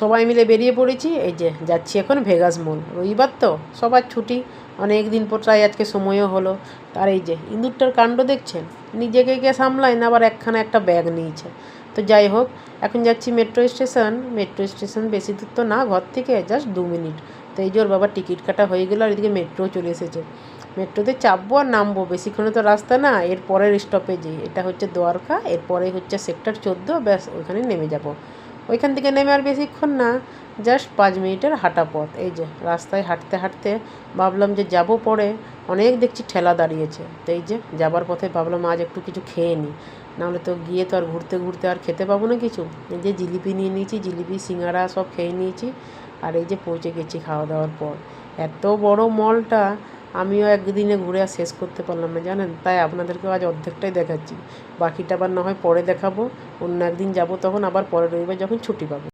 সবাই মিলে বেরিয়ে পড়েছি। এই যে, যাচ্ছি এখন ভেগাস মল রবিবার তো, সবার ছুটি। অনেক দিন পর তাই আজকে সময়ও হলো। আর এই যে, ইঁদুরটার কাণ্ড দেখছেন? নিজেকে কে সামলায় না, আবার একখানা একটা ব্যাগ নিয়েছে। তো যাই হোক, এখন যাচ্ছি মেট্রো স্টেশন। মেট্রো স্টেশন বেশি দূর তো না, ঘর থেকে জাস্ট দু মিনিট। তো এই যে, ওর বাবার টিকিট কাটা হয়ে গেলো আর এদিকে মেট্রো চলে এসেছে। মেট্রোতে চাপবো আর নামবো, বেশিক্ষণে তো রাস্তা না। এর পরের স্টপেজে এটা হচ্ছে দ্বারকা এরপরে হচ্ছে সেক্টর চোদ্দ, ব্যাস ওইখানে নেমে যাব। ওইখান থেকে নেমে আর বেশিক্ষণ না জাস্ট পাঁচ মিনিটের হাঁটা পথ। এই যে, রাস্তায় হাঁটতে হাঁটতে ভাবলাম যে যাব পরে, অনেক দেখছি ঠেলা দাঁড়িয়েছে। তো এই যে, যাবার পথে ভাবলাম আজ একটু কিছু খেয়ে নিই। নাহলে তো গিয়ে তো আর ঘুরতে ঘুরতে আর খেতে পাবো না কিছু। এই যে জিলিপি নিয়ে নিয়েছি, জিলিপি, সিঙ্গারা সব খেয়ে নিয়েছি। আর এই যে পৌঁছে গেছি খাওয়া দাওয়ার পর। এত বড় মলটা আমিও একদিনে ঘুরে আর শেষ করতে পারলাম না, জানেন? তাই আপনাদেরকেও আজ অর্ধেকটাই দেখাচ্ছি। বাকিটা আবার না হয় পরে দেখাবো, অন্য একদিন যাব তখন আবার পরের রবিবার যখন ছুটি পাবো।